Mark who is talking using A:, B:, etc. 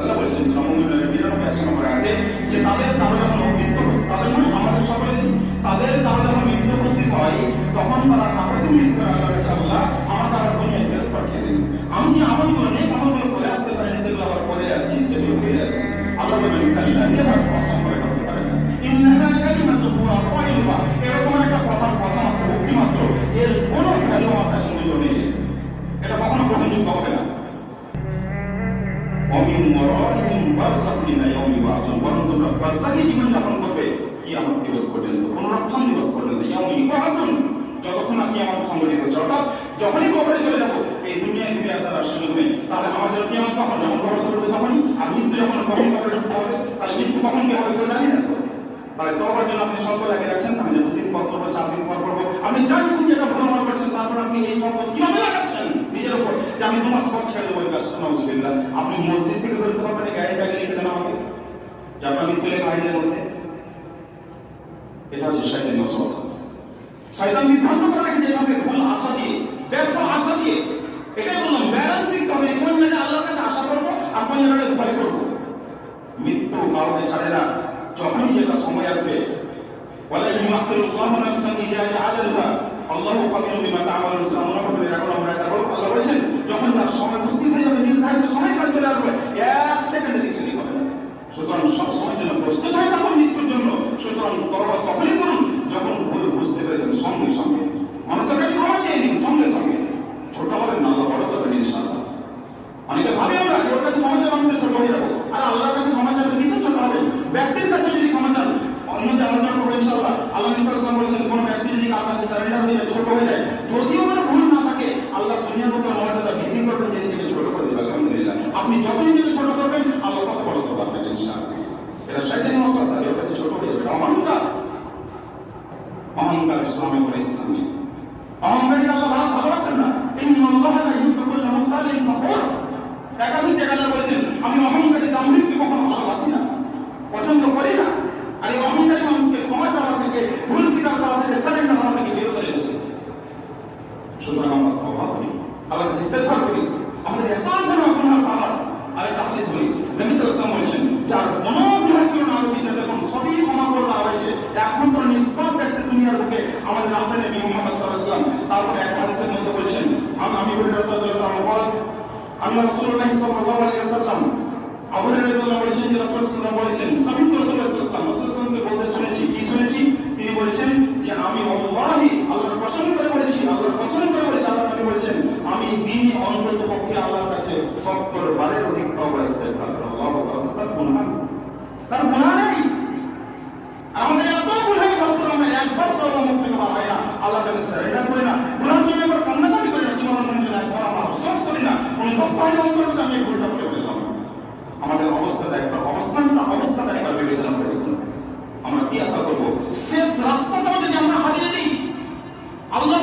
A: আল্লাহ বলছেন শ্রমমিনের নিরানব্বই একশো যে তাদের কারও যখন মৃত্যু তাদের মানে আমাদের সকলের তাদের কারও যখন মৃত্যু উপস্থিত হয়, তখন তারা কাগজে মৃত্যু করে আল্লাহ আল্লাহ, আমার তারা দুনিয়ায় ফেরত পাঠিয়ে দিন। আমি যে আমলগুলো নেই আমলগুলো করে আসতে পারি, সেগুলো আবার পরে আসি, সেগুলো ফিরে আসি? আল্লাহ বলবেন কাল্লা নেভার অসম্ভব এটা হতে পারে না। ইন্নাহা কালিমাতুন হুয়া কাইলুহা এরকম একটা কথার কথা মাত্র, উক্তি মাত্র, এর কোনো ভ্যালু আমার কাছে নেই। এটা কখনো গ্রহণযোগ্য হবে না। অমিন ওয়ারাইহিম বারযাখুন ইলা ইয়াউমি ইউবাসুন বরং তোমরা বারযাখী জীবন যাপন করবে কিয়ামত দিবস পর্যন্ত। পুনরুত্থান দিবস পর্যন্ত। ইয়াউমি ইউবাসুন যতক্ষণ আপনি আমার সংগঠিত হচ্ছে যখনই কবরে চলে যাব, এই দুনিয়ায় ফিরে আসার আর সুযোগ নেই। তাহলে আমার জন্য কিয়ামত কখন? যখন কবরে চলবে তখনই? আর মৃত্যু যখন কখন কবরে ঢুকতে হবে? তাহলে মৃত্যু কখন কি হবে কেউ জানি না তো। তাহলে তবার জন্য আপনি সঙ্গ লাগিয়ে রাখছেন। আমি যে দুদিন পর করব চার দিন পর করব আপনি জানছেন যে এটা ভুল মনে করছেন, তারপর আপনি এই সঙ্গ কীভাবে লাগাচ্ছেন উপর যে আমি দু মাস পর ছেড়ে দেবো আপনি মসজিদ থেকে বেরোতে পারবেন গাড়ি লিখে দেন আমাকে। মৃত্যু লেখা আইনের মধ্যে। এটা হচ্ছে শয়তানি বিভ্রান্ত করে এভাবে ভুল আশা দিয়ে, ব্যর্থ আশা দিয়ে। এটাই বললাম কোন জায়গায় আল্লাহর কাছে আশা করব আর কোন ভয় করব? মৃত্যু কাউকে ছাড়ে না। যখনই একটা সময় আসবে, ওয়ালা ইউমাখিরু আল্লাহু নাফসান আল্লাহু খাবিরুম বিমা তাআমালুন সূরা এখন আমরা এটা বলব, আল্লাহ বলেছেন, যখন তার সময় উপস্থিত হয়ে যাবে, নির্ধারিত সময়কাল চলে আসবে, এক সেকেন্ডে ডিসিশন হবে না সুতরাং সব সময়ের জন্য প্রস্তুত হয়ে থাকুন মৃত্যুর জন্য সুতরাং তরবা তখনই করুন যখন ভুল বুঝতে পেরেছেন সঙ্গে সঙ্গে মানুষের কাছে ক্ষমা চেয়ে নিন সঙ্গে সঙ্গে ছোট হবেন না আল্লাহ বড় করবেন ইনশাআল্লাহ অনেকে ভাবে ওরা যে ওর কাছে ক্ষমা চাইব আমি তো ছোট হয়ে যাব আর আল্লাহর কাছে ক্ষমা চাইলে নিচে ছোট হবে ব্যক্তির কাছে যদি ক্ষমা চান অন্য যে আলোচনা করব ইনশাআল্লাহ আল্লাহ ইসলাম বলেছেন কোন ব্যক্তি যদি কার কাছে সারেন্ডার হয়ে যায় ছোট হয়ে যায়, যদিও ভুল না থাকে, আল্লাহ দুনিয়ার মর্যাদা বৃদ্ধি করবেন যে নিজেকে ছোট করে দেবে আলহামদুলিল্লাহ। আপনি যত নিজেকে ছোট করবেন, আল্লাহ তত বড় আপনাকে ওর কাছে ছোট হয়ে যাবে। অহংকার। অহংকার ইসলামে কোনো নেই। আল্লাহ ভালো ভালোবাসেন না। ফখুর একাধিক বলেছেন, আমি অহংকারী দাম্ভিককে কখনো ভালোবাসি না পছন্দ করি না আর এই অহংকারী মানুষকে ক্ষমা চাওয়া থেকে ভুল স্বীকার করা থেকে সারেন্ডার হওয়া থেকে বিরত রেখেছে সুতরাং আমরা তওবা করি আল্লাহর কাছে ইস্তেগফার করি আমাদের এত বড় গুনাহ পাহাড় আরেকটা হাদিস বলি নবী সাল্লাল্লাহু আলাইহি ওয়াসাল্লাম বলেছেন যার কোনো গুনাহ ছিল না আরও বিষয় দেখুন সবই ক্ষমা করে দেওয়া হয়েছে একমাত্র নিষ্পাপ ব্যক্তি দুনিয়ার বুকে আফরে নবী মুহাম্মদ সাল্লাল্লাহু আলাইহি ওয়াসাল্লাম তারপরে একটা হাদিসের মধ্যে বলছেন আমি হুরায়রা রাদিয়াল্লাহু আনহু বল আল্লাহ রাসূলুল্লাহ সাল্লাল্লাহু আলাইহি ওয়াসাল্লাম আবু পেরেছিলাম দেখুন আমরা কি আশা করব? শেষ রাস্তাটাও যদি আমরা হারিয়ে দিই আল্লাহ